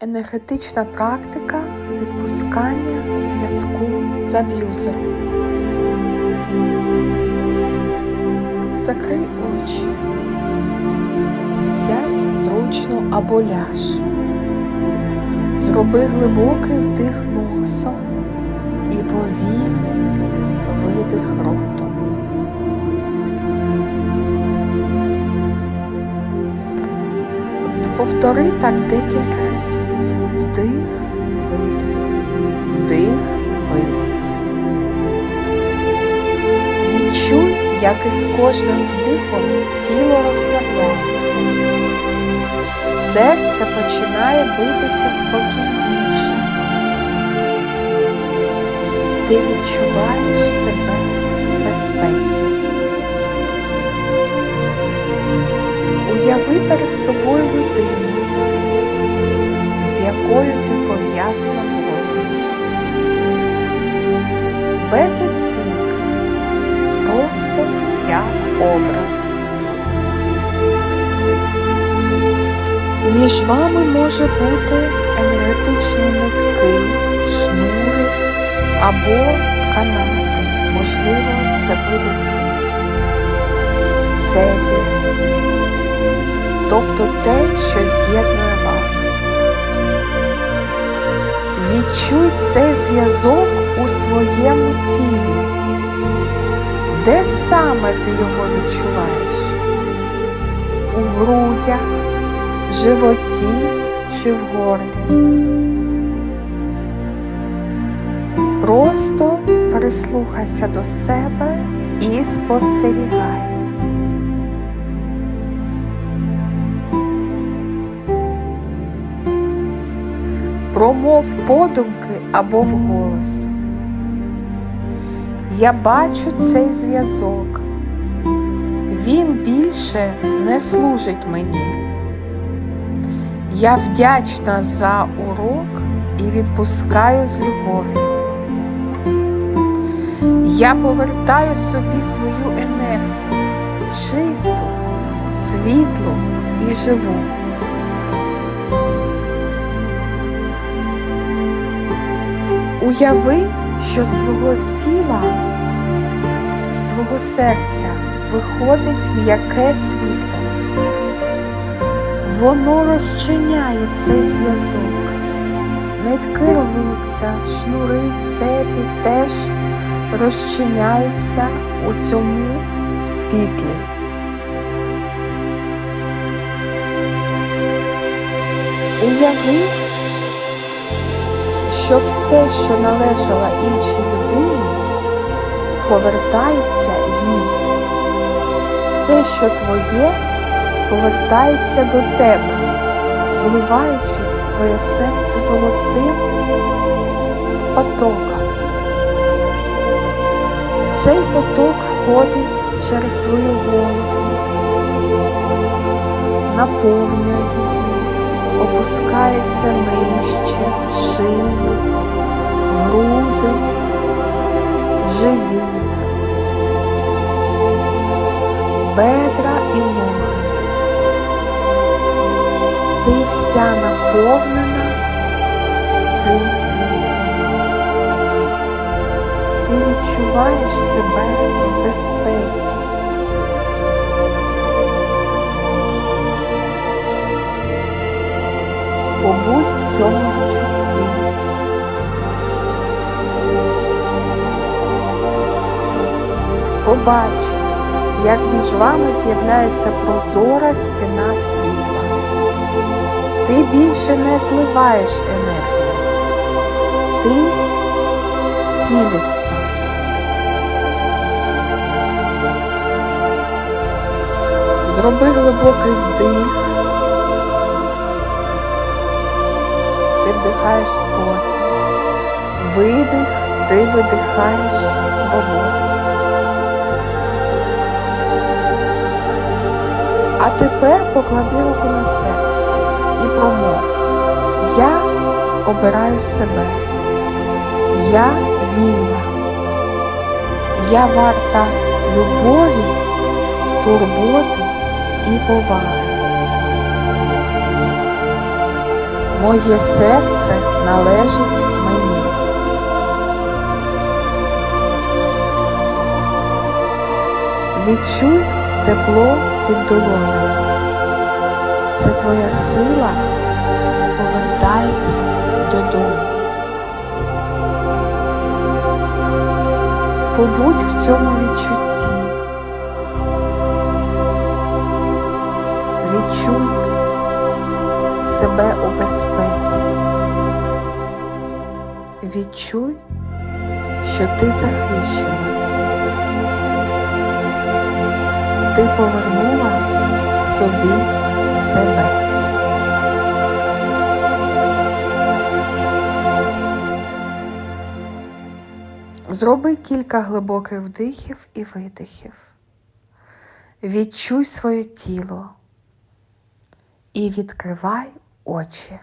Енергетична практика відпускання зв'язку з аб'юзером. Закрий очі, сядь зручно або ляж. Зроби глибокий вдих носом і повільний видих ротом. Повтори так декілька разів. Як із кожним вдихом тіло розслабляється. Серце починає битися спокійніше. Ти відчуваєш себе в безпеці. Уяви перед собою людину, з якою ти пов'язана кров'ю. Без оцінки, просто як образ. Між вами може бути енергетичні нитки, шнури або канати. Можливо, це будуть цепі тобто те, що з'єднує вас. Відчуй цей зв'язок у своєму тілі. Де саме ти його відчуваєш? У грудях, животі чи в горлі? Просто прислухайся до себе і спостерігай. Промов подумки або вголос. Я бачу цей зв'язок. Він більше не служить мені. Я вдячна за урок і відпускаю з любов'ю. Я повертаю собі свою енергію, чисту, світлу і живу. Уяви, що з твого тіла, з твого серця виходить м'яке світло. Воно розчиняє цей зв'язок. Нитки рвуться, шнури, цепі теж розчиняються у цьому світлі. Уяви, що все, що належало іншій людині, повертається їй. Все, що твоє, повертається до тебе, вливаючись в твоє серце золотим потоком. Цей поток входить через твою голову, наповнює її опускається нижче, шию, груди, живіт, бедра і ноги. Ти вся наповнена цим світлом. Ти відчуваєш себе в безпеці. Побудь в цьому відчутті. Побач, як між вами з'являється прозора стіна світла. Ти більше не зливаєш енергію. Ти цілісна. Зроби глибокий вдих. Ти вдихаєш спокій, видих, ти видихаєш свободу. А тепер поклади руку на серце і промов. Я обираю себе. Я вільна. Я варта любові, турботи і поваги. Моє серце належить мені. Відчуй тепло під долонею. Це твоя сила повертається додому. Побудь в цьому відчутті. Відчуй себе у безпеці. Відчуй, що ти захищена. Ти повернула собі себе. Зроби кілька глибоких вдихів і видихів. Відчуй своє тіло і відкривай очі.